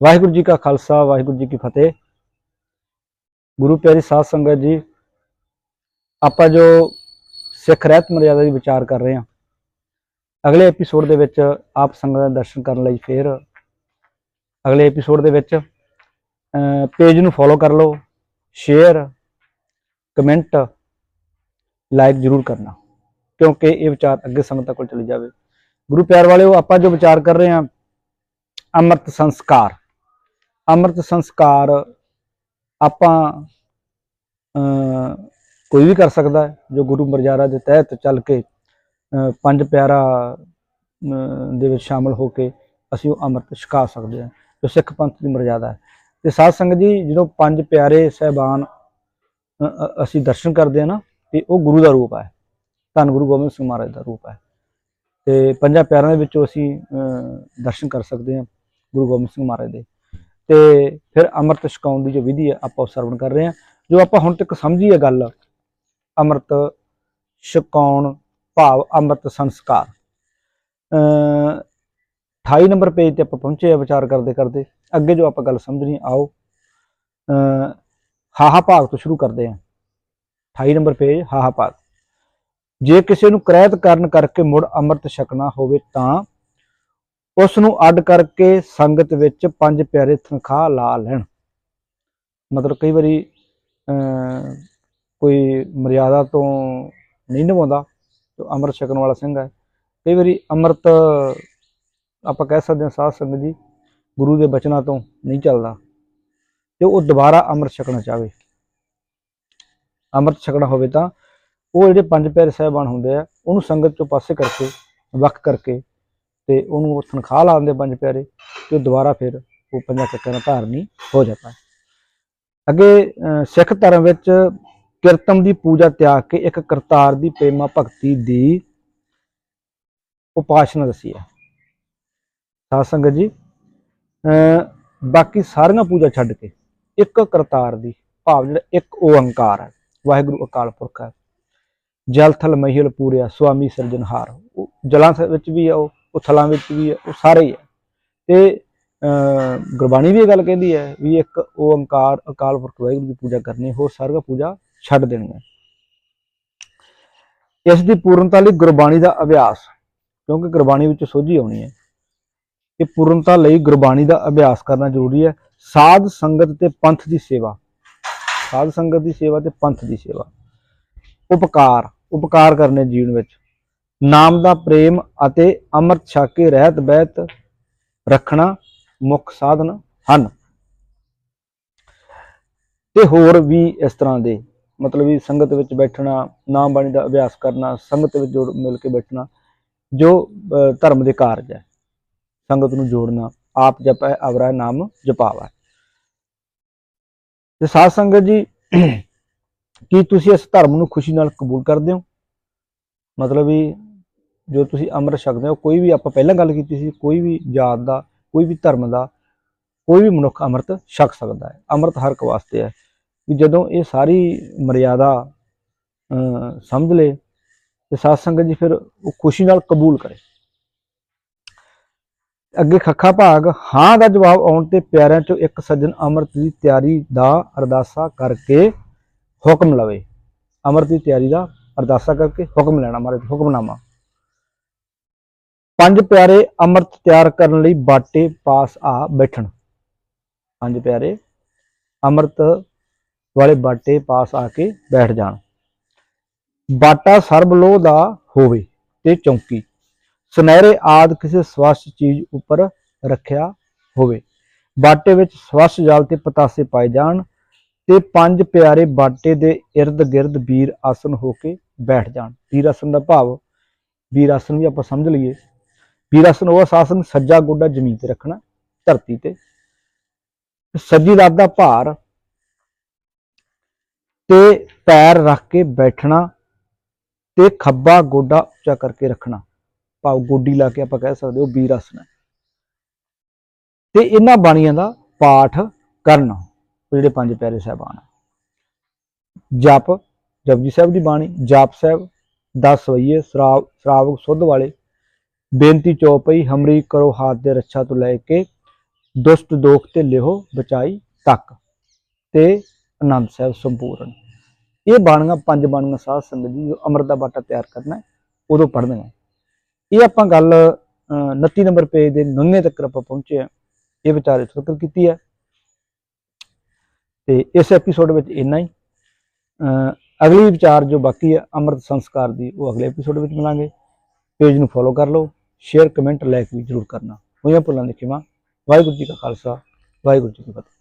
ਵਾਹਿਗੁਰੂ ਜੀ ਕਾ ਖਾਲਸਾ, ਵਾਹਿਗੁਰੂ ਜੀ ਕੀ ਫਤਿਹ। ਗੁਰੂ ਪਿਆਰੀ ਸਾਧ ਸੰਗਤ ਜੀ, ਆਪਾਂ ਜੋ ਸਿੱਖ ਰਹਿਤ ਮਰਿਆਦਾ ਦੀ ਵਿਚਾਰ ਕਰ ਰਹੇ ਹਾਂ, ਅਗਲੇ ਐਪੀਸੋਡ ਦੇ ਵਿੱਚ ਆਪ ਸੰਗਤ ਦਾ ਦਰਸ਼ਨ ਕਰਨ ਲਈ ਫੇਰ ਅਗਲੇ ਐਪੀਸੋਡ ਦੇ ਵਿੱਚ ਪੇਜ ਨੂੰ ਫੋਲੋ ਕਰ ਲਓ ਸ਼ੇਅਰ ਕਮੈਂਟ ਲਾਈਕ ਜਰੂਰ ਕਰਨਾ, ਕਿਉਂਕਿ ਇਹ ਵਿਚਾਰ ਅੱਗੇ ਸੰਗਤਾਂ ਕੋਲ ਚਲੀ ਜਾਵੇ। ਗੁਰੂ ਪਿਆਰ ਵਾਲਿਓ, ਆਪਾਂ ਜੋ ਵਿਚਾਰ ਕਰ ਰਹੇ ਹਾਂ, ਅੰਮ੍ਰਿਤ ਸੰਸਕਾਰ। ਅੰਮ੍ਰਿਤ ਸੰਸਕਾਰ ਆਪਾਂ ਕੋਈ ਵੀ ਕਰ ਸਕਦਾ ਹੈ, ਜੋ ਗੁਰੂ ਮਰਜ਼ਾਦਾ ਦੇ ਤਹਿਤ ਚੱਲ ਕੇ ਪੰਜ ਪਿਆਰਾ ਦੇ ਵਿੱਚ ਸ਼ਾਮਲ ਹੋ ਕੇ ਅਸੀਂ ਉਹ ਅੰਮ੍ਰਿਤ ਛਕਾ ਸਕਦੇ ਹਾਂ, ਜੋ ਸਿੱਖ ਪੰਥ ਦੀ ਮਰਜ਼ਾਦਾ ਹੈ। ਤੇ ਸਾਧ ਸੰਗਤ ਜੀ, ਜਦੋਂ ਪੰਜ ਪਿਆਰੇ ਸਹਿਬਾਨ ਅਸੀਂ ਦਰਸ਼ਨ ਕਰਦੇ ਹਾਂ ਨਾ, ਤੇ ਉਹ ਗੁਰੂ ਦਾ ਰੂਪ ਹੈ, ਧੰਨ ਗੁਰੂ ਗੋਬਿੰਦ ਸਿੰਘ ਮਹਾਰਾਜ ਦਾ ਰੂਪ ਹੈ। ਤੇ ਪੰਜਾਂ ਪਿਆਰਿਆਂ ਦੇ ਵਿੱਚੋਂ ਅਸੀਂ ਦਰਸ਼ਨ ਕਰ ਸਕਦੇ ਹਾਂ ਗੁਰੂ ਗੋਬਿੰਦ ਸਿੰਘ ਮਹਾਰਾਜ ਦੇ। ਤੇ ਫਿਰ ਅੰਮ੍ਰਿਤ ਛਕਾਉਣ ਦੀ ਜੋ ਵਿਧੀ ਹੈ ਆਪਾਂ ਉਹ ਸਰਵਣ ਕਰ ਰਹੇ ਹਾਂ। ਜੋ ਆਪਾਂ ਹੁਣ ਤੱਕ ਸਮਝੀ ਹੈ ਗੱਲ, ਅੰਮ੍ਰਿਤ ਛਕਾਉਣ ਭਾਵ ਅੰਮ੍ਰਿਤ ਸੰਸਕਾਰ। ਅ 28 ਨੰਬਰ ਪੇਜ ਤੇ ਆਪਾਂ ਪਹੁੰਚੇ ਆ ਵਿਚਾਰ ਕਰਦੇ ਕਰਦੇ। ਅੱਗੇ ਜੋ ਆਪਾਂ ਗੱਲ ਸਮਝਣੀ ਆਓ। ਹਾਹਾ ਭਾਗ ਤੋਂ ਸ਼ੁਰੂ ਕਰਦੇ ਹਾਂ। 28 ਨੰਬਰ ਪੇਜ ਹਾਹਾ ਭਾਗ। ਜੇ ਕਿਸੇ ਨੂੰ ਕ੍ਰੈਤ ਕਰਨ ਕਰਕੇ ਮੁੜ ਅੰਮ੍ਰਿਤ ਛਕਣਾ ਹੋਵੇ ਤਾਂ ਉਸ ਨੂੰ ਅੱਡ ਕਰਕੇ ਸੰਗਤ ਵਿੱਚ ਪੰਜ ਪਿਆਰੇ ਤਨਖਾਹ ਲਾ ਲੈਣ। ਮਤਲਬ ਕਈ ਵਾਰੀ ਕੋਈ ਮਰਿਆਦਾ ਤੋਂ ਨਹੀਂ ਨਿਭਾਉਂਦਾ, ਤੇ ਅੰਮ੍ਰਿਤ ਛਕਣ ਵਾਲਾ ਸਿੰਘ ਹੈ। ਕਈ ਵਾਰੀ ਅੰਮ੍ਰਿਤ, ਆਪਾਂ ਕਹਿ ਸਕਦੇ ਹਾਂ ਸਾਧ ਸੰਗਤ ਜੀ, ਗੁਰੂ ਦੇ ਬਚਨਾਂ ਤੋਂ ਨਹੀਂ ਚੱਲਦਾ, ਤੇ ਉਹ ਦੁਬਾਰਾ ਅੰਮ੍ਰਿਤ ਛਕਣਾ ਚਾਹਵੇ। ਅੰਮ੍ਰਿਤ ਛਕਣਾ ਹੋਵੇ ਤਾਂ ਉਹ ਜਿਹੜੇ ਪੰਜ ਪਿਆਰੇ ਸਾਹਿਬਾਨ ਹੁੰਦੇ ਆ, ਉਹਨੂੰ ਸੰਗਤ ਚੋਂ ਪਾਸੇ ਕਰਕੇ, ਵੱਖ ਕਰਕੇ ਤੇ ਉਹਨੂੰ ਉਹ ਤਨਖਾਹ ਲਾ ਦਿੰਦੇ ਪੰਜ ਪਿਆਰੇ ਤੇ ਦੁਬਾਰਾ ਫਿਰ ਉਹ ਪੰਜਾਂ ਚੱਕਾਂ ਦਾ ਧਾਰਨੀ ਹੋ ਜਾਂਦਾ। ਹੈ ਅੱਗੇ ਅਹ, ਸਿੱਖ ਧਰਮ ਵਿੱਚ ਕੀਰਤਨ ਦੀ ਪੂਜਾ ਤਿਆਗ ਕੇ ਇੱਕ ਕਰਤਾਰ ਦੀ ਪ੍ਰੇਮਾ ਭਗਤੀ ਦੀ ਉਪਾਸਨਾ ਦੱਸੀ ਹੈ। ਸਾਧ ਸੰਗਤ ਜੀ ਅਹ, ਬਾਕੀ ਸਾਰੀਆਂ ਪੂਜਾ ਛੱਡ ਕੇ ਇੱਕ ਕਰਤਾਰ ਦੀ ਭਾਵ ਜਿਹੜਾ ਇੱਕ ਓੰਕਾਰ ਹੈ ਵਾਹਿਗੁਰੂ ਅਕਾਲ ਪੁਰਖ ਹੈ। ਜਲ ਥਲ ਮਹੀਲ ਪੂਰਿਆ ਸੁਆਮੀ ਸਿਰਜਣਹਾਰ। ਉਹ ਜਲਾਂ ਵਿੱਚ ਵੀ ਆ ਉਹ। ਉਹ ਥਲਾਂ ਵਿੱਚ ਵੀ ਹੈ, ਉਹ ਸਾਰੇ ਹੀ ਹੈ। ਤੇ ਗੁਰਬਾਣੀ ਵੀ ਇਹ ਗੱਲ ਕਹਿੰਦੀ ਹੈ ਵੀ ਇੱਕ ਓੰਕਾਰ, ਅਕਾਲ ਪੁਰਖ ਵਾਹਿਗੁਰੂ ਦੀ ਪੂਜਾ ਕਰਨੀ, ਹੋਰ ਸਾਰੀਆਂ ਪੂਜਾ ਛੱਡ ਦੇਣੀ ਹੈ। ਇਸ ਦੀ ਪੂਰਨਤਾ ਲਈ ਗੁਰਬਾਣੀ ਦਾ ਅਭਿਆਸ, ਕਿਉਂਕਿ ਗੁਰਬਾਣੀ ਵਿੱਚ ਸੋਝੀ ਆਉਣੀ ਹੈ। ਇਹ ਪੂਰਨਤਾ ਲਈ ਗੁਰਬਾਣੀ ਦਾ ਅਭਿਆਸ ਕਰਨਾ ਜ਼ਰੂਰੀ ਹੈ। ਸਾਧ ਸੰਗਤ ਤੇ ਪੰਥ ਦੀ ਸੇਵਾ, ਸਾਧ ਸੰਗਤ ਦੀ ਸੇਵਾ ਤੇ ਪੰਥ ਦੀ ਸੇਵਾ। ਉਪਕਾਰ ਉਪਕਾਰ ਕਰਨੇ ਜੀਵਨ ਵਿੱਚ। ਨਾਮ ਦਾ ਪ੍ਰੇਮ ਅਤੇ ਅੰਮ੍ਰਿਤ ਛਕ ਕੇ ਰਹਿਤ ਬਹਿਤ ਰੱਖਣਾ ਮੁੱਖ ਸਾਧਨ ਹਨ। ਤੇ ਹੋਰ ਵੀ ਇਸ ਤਰ੍ਹਾਂ ਦੇ, ਮਤਲਬ ਵੀ ਸੰਗਤ ਵਿੱਚ ਬੈਠਣਾ, ਨਾਮ ਬਾਣੀ ਦਾ ਅਭਿਆਸ ਕਰਨਾ, ਸੰਗਤ ਵਿੱਚ ਜੋੜ ਮਿਲ ਕੇ ਬੈਠਣਾ, ਜੋ ਧਰਮ ਦੇ ਕਾਰਜ ਹੈ। ਸੰਗਤ ਨੂੰ ਜੋੜਨਾ, ਆਪ ਜਪੈ, ਅਵਰਾ, ਨਾਮ ਜਪਾਵਾ। ਤੇ ਸਾਧ ਸੰਗਤ ਜੀ, ਕੀ ਤੁਸੀਂ ਇਸ ਧਰਮ ਨੂੰ ਖੁਸ਼ੀ ਨਾਲ ਕਬੂਲ ਕਰਦੇ ਹੋ? ਮਤਲਬ ਵੀ ਜੋ ਤੁਸੀਂ ਅੰਮ੍ਰਿਤ ਛਕਦੇ ਹੋ, ਕੋਈ ਵੀ ਆਪਾਂ ਪਹਿਲਾਂ ਗੱਲ ਕੀਤੀ ਸੀ, ਕੋਈ ਵੀ ਜਾਤ ਦਾ, ਕੋਈ ਵੀ ਧਰਮ ਦਾ, ਕੋਈ ਵੀ ਮਨੁੱਖ ਅੰਮ੍ਰਿਤ ਛਕ ਸਕਦਾ ਹੈ। ਅੰਮ੍ਰਿਤ ਹਰ ਇੱਕ ਵਾਸਤੇ ਹੈ ਵੀ ਜਦੋਂ ਇਹ ਸਾਰੀ ਮਰਿਆਦਾ ਸਮਝ ਲੇ ਤੇ ਸਾਧ ਸੰਗਤ ਜੀ ਫਿਰ ਉਹ ਖੁਸ਼ੀ ਨਾਲ ਕਬੂਲ ਕਰੇ। ਅੱਗੇ ਖੱਖਾ ਭਾਗ, ਹਾਂ ਦਾ ਜਵਾਬ ਆਉਣ ਤੇ ਪਿਆਰਿਆਂ ਚੋਂ ਇੱਕ ਸੱਜਣ ਅੰਮ੍ਰਿਤ ਦੀ ਤਿਆਰੀ ਦਾ ਅਰਦਾਸਾ ਕਰਕੇ ਹੁਕਮ ਲਵੇ। ਅੰਮ੍ਰਿਤ ਦੀ ਤਿਆਰੀ ਦਾ ਅਰਦਾਸਾ ਕਰਕੇ ਹੁਕਮ ਲੈਣਾ ਮਾਰੇ ਹੁਕਮਨਾਮਾ। ਪੰਜ ਪਿਆਰੇ ਅੰਮ੍ਰਿਤ ਤਿਆਰ ਕਰਨ ਲਈ ਬਾਟੇ ਪਾਸ ਆ ਬੈਠਣ। ਪੰਜ ਪਿਆਰੇ ਅੰਮ੍ਰਿਤ ਵਾਲੇ ਬਾਟੇ ਪਾਸ ਆ ਕੇ ਬੈਠ ਜਾਣ। ਬਾਟਾ ਸਰਬ ਲੋਹ ਦਾ ਹੋਵੇ ਤੇ ਚੌਂਕੀ। ਸੁਨਹਿਰੇ ਆਦ ਕਿਸੇ ਸਵੱਛ ਚੀਜ਼ ਉੱਪਰ ਰੱਖਿਆ ਹੋਵੇ। ਬਾਟੇ ਵਿੱਚ ਸਵੱਛ ਜਲ ਤੇ ਪਤਾਸੇ ਪਾਏ ਜਾਣ ਤੇ ਪੰਜ ਪਿਆਰੇ ਬਾਟੇ ਦੇ ird ਗਿਰਦ ਵੀਰ ਆਸਨ ਹੋ ਕੇ ਬੈਠ ਜਾਣ। ਵੀਰ ਆਸਨ ਦਾ ਭਾਵ, ਵੀਰ ਆਸਨ ਵੀ ਆਪਾਂ ਸਮਝ ਲਈਏ। ਵੀਰ ਉਹ ਆਸਨ ਸੱਜਾ ਗੋਡਾ ਜ਼ਮੀਨ ਤੇ ਰੱਖਣਾ, ਧਰਤੀ ਤੇ। ਸੱਜੀ ਲੱਤ ਦਾ ਭਾਰ ਤੇ ਪੈਰ ਰੱਖ ਕੇ ਬੈਠਣਾ ਤੇ ਖੱਬਾ ਗੋਡਾ ਉੱਚਾ ਕਰਕੇ ਰੱਖਣਾ। ਭਾਵ ਗੋਡੀ ਲਾ ਕੇ ਆਪਾਂ ਕਹਿ ਸਕਦੇ ਹੋ ਵੀਰ ਆਸਨ ਹੈ ਤੇ ਇਹਨਾਂ ਬਾਣੀਆਂ ਦਾ ਪਾਠ ਕਰਨਾ, ਜਿਹੜੇ ਪੰਜ ਪਿਆਰੇ ਸਾਹਿਬਾਨ ਆ। ਜਪ, ਜਪਜੀ ਸਾਹਿਬ ਦੀ ਬਾਣੀ, ਜਾਪ ਸਾਹਿਬ 10 ਸਵਈਏ ਸ਼ਰਾਬ ਸ਼ਰਾਵਕ ਸੁੱਧ ਵਾਲੇ ਬੇਨਤੀ ਚੌਪਈ ਹਮਰੀ ਕਰੋ ਹਾਥ ਦੇ ਰੱਛਾ ਤੋਂ ਲੈ ਕੇ ਦੁਸ਼ਟ ਦੋਖ ਤੇ ਲਿਹੋ ਬਚਾਈ ਤੱਕ। ਤੇ ਆਨੰਦ ਸਾਹਿਬ ਸੰਪੂਰਨ। ਇਹ ਬਾਣੀਆਂ ਪੰਜ ਬਾਣੀਆਂ ਸਾਧ ਸੰਗਤ ਜੀ ਜੋ ਅੰਮ੍ਰਿਤ ਦਾ ਬਾਟਾ ਤਿਆਰ ਕਰਨਾ ਹੈ, ਉਦੋਂ ਪੜ੍ਹਨੀਆਂ ਇਹ ਆਪਾਂ ਗੱਲ ਅਹ, 29 ਨੰਬਰ ਪੇਜ ਦੇ 99 ਤੱਕ ਆਪਾਂ ਪਹੁੰਚੇ ਆ ਇਹ ਵਿਚਾਰ ਇੱਥੋਂ ਤੱਕ ਕੀਤੀ ਹੈ। ਤੇ ਇਸ ਐਪੀਸੋਡ ਵਿੱਚ ਇੰਨਾ ਹੀ। ਅਗਲੀ ਵਿਚਾਰ ਜੋ ਬਾਕੀ ਹੈ ਅੰਮ੍ਰਿਤ ਸੰਸਕਾਰ ਦੀ ਉਹ ਅਗਲੇ ਐਪੀਸੋਡ ਵਿੱਚ ਮਿਲਾਂਗੇ। ਪੇਜ ਨੂੰ ਫੋਲੋ ਕਰ ਲਓ ਸ਼ੇਅਰ ਕਮੈਂਟ ਲਾਈਕ ਵੀ ਜ਼ਰੂਰ ਕਰਨਾ। ਹੋਈਆਂ ਭੁੱਲਾਂ ਦੀ ਖਿਮਾ। ਵਾਹਿਗੁਰੂ ਜੀ ਕਾ ਖਾਲਸਾ, ਵਾਹਿਗੁਰੂ ਜੀ ਕੀ ਫਤਿਹ।